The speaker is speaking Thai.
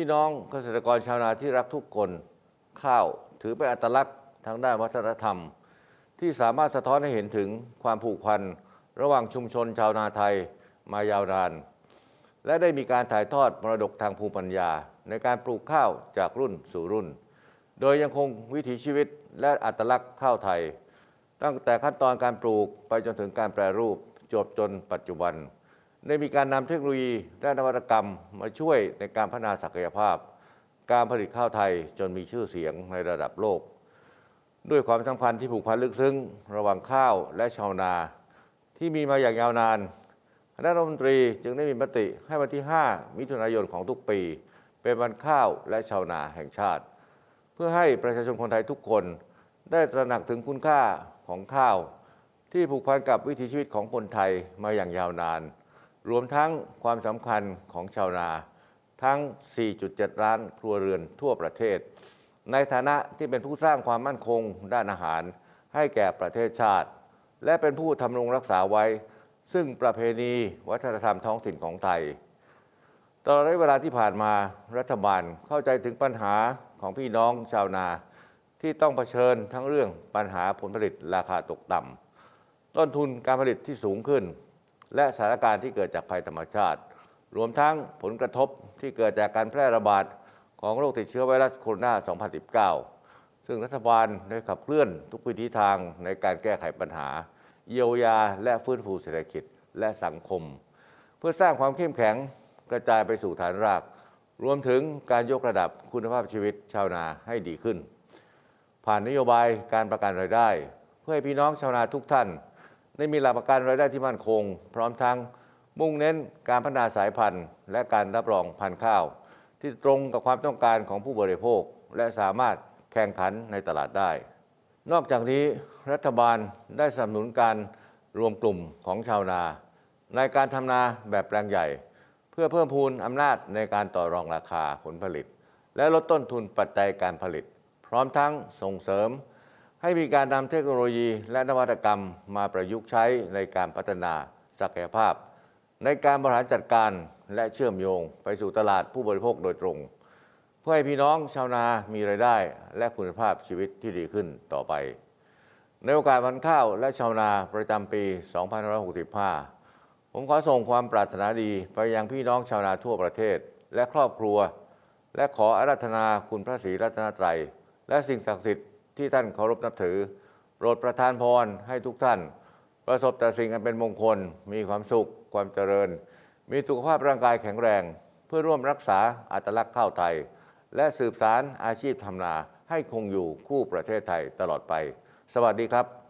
พี่น้องเกษตรกรชาวนาที่รักทุกคนข้าวถือเป็นอัตลักษณ์ทางด้านวัฒนธรรม ที่สามารถสะท้อนให้เห็นถึงความผูกพันระหว่างชุมชนชาวนาไทยมายาวนาน และได้มีการถ่ายทอดมรดกทางภูมิปัญญา ในการปลูกข้าวจากรุ่นสู่รุ่น โดยยังคงวิถีชีวิตและอัตลักษณ์ข้าวไทย ตั้งแต่ขั้นตอนการปลูกไปจนถึงการแปรรูปจบจนปัจจุบัน ได้มีการนำเทคโนโลยีและนวัตกรรมมาช่วยในการพัฒนาศักยภาพ การผลิตข้าวไทยจนมีชื่อเสียงในระดับโลก ด้วยความสัมพันธ์ที่ผูกพันลึกซึ้ง ระหว่างข้าวและชาวนา ที่มีมาอย่างยาวนานคณะรัฐมนตรีจึงได้มีมติให้วันที่ 5 มิถุนายนของทุกปี เป็นวันข้าวและชาวนาแห่งชาติ เพื่อให้ประชาชนคนไทยทุกคน ได้ตระหนักถึงคุณค่าของข้าว ที่ผูกพันกับวิถีชีวิตของคนไทยมาอย่างยาวนาน รวมทั้งความสำคัญของชาวนา ทั้ง 4.7 ล้านครัวเรือนทั่วประเทศ ในฐานะที่เป็นผู้สร้างความมั่นคงด้านอาหาร ให้แก่ประเทศชาติ และเป็นผู้ทำรงรักษาไว้ ซึ่งประเพณีวัฒนธรรมท้องถิ่นของไทยตลอดระยะเวลาที่ผ่านมารัฐบาลเข้าใจถึงปัญหาของพี่น้องชาวนา ที่ต้องเผชิญทั้งเรื่องปัญหาผลผลิตราคาตกต่ำต้นทุนการผลิตที่สูงขึ้น และสถานการณ์ที่เกิดจากภัยธรรมชาติ รวมทั้งผลกระทบที่เกิดจากการแพร่ระบาดของโรคติดเชื้อไวรัสโคโรนา 2019 ซึ่งรัฐบาลได้ขับเคลื่อนทุกวิธีทางในการแก้ไขปัญหา เยียวยาและฟื้นฟูเศรษฐกิจและสังคม เพื่อสร้างความเข้มแข็งกระจายไปสู่ฐานราก รวมถึงการยกระดับคุณภาพชีวิตชาวนาให้ดีขึ้น ผ่านนโยบายการประกันรายได้ เพื่อให้พี่น้องชาวนาทุกท่าน ได้มีหลักประกันรายได้ที่มั่นคง พร้อมทั้งมุ่งเน้นการพัฒนาสายพันธุ์ และการรับรองพันธุ์ข้าว ที่ตรงกับความต้องการของผู้บริโภค และสามารถแข่งขันในตลาดได้ นอกจากนี้รัฐบาลได้สนับสนุนการรวมกลุ่มของชาวนา ในการทำนาแบบแปลงใหญ่ เพื่อเพิ่มพูนอำนาจในการต่อรองราคาผลผลิต และลดต้นทุนปัจจัยการผลิต พร้อมทั้งส่งเสริม ให้มีการนำเทคโนโลยีและนวัตกรรมมาประยุกต์ใช้ในการพัฒนาศักยภาพ ในการบริหารจัดการและเชื่อมโยงไปสู่ตลาดผู้บริโภคโดยตรง เพื่อให้พี่น้องชาวนามีรายได้ และคุณภาพชีวิตที่ดีขึ้นต่อไป ในโอกาสวันข้าวและชาวนาประจำปี 2565 ผมขอส่งความปรารถนาดีไปยังพี่น้องชาวนาทั่วประเทศและครอบครัว และขออาราธนาคุณพระศรีรัตนตรัย และสิ่งศักดิ์สิทธิ์ ที่ท่านเคารพนับถือโปรดประทานพรให้ทุกท่าน ประสบแต่สิ่งอันเป็นมงคล มีความสุขความเจริญ มีสุขภาพร่างกายแข็งแรง เพื่อร่วมรักษาอัตลักษณ์ข้าวไทย และสืบสารอาชีพทำนาให้คงอยู่คู่ประเทศไทยตลอดไป สวัสดีครับ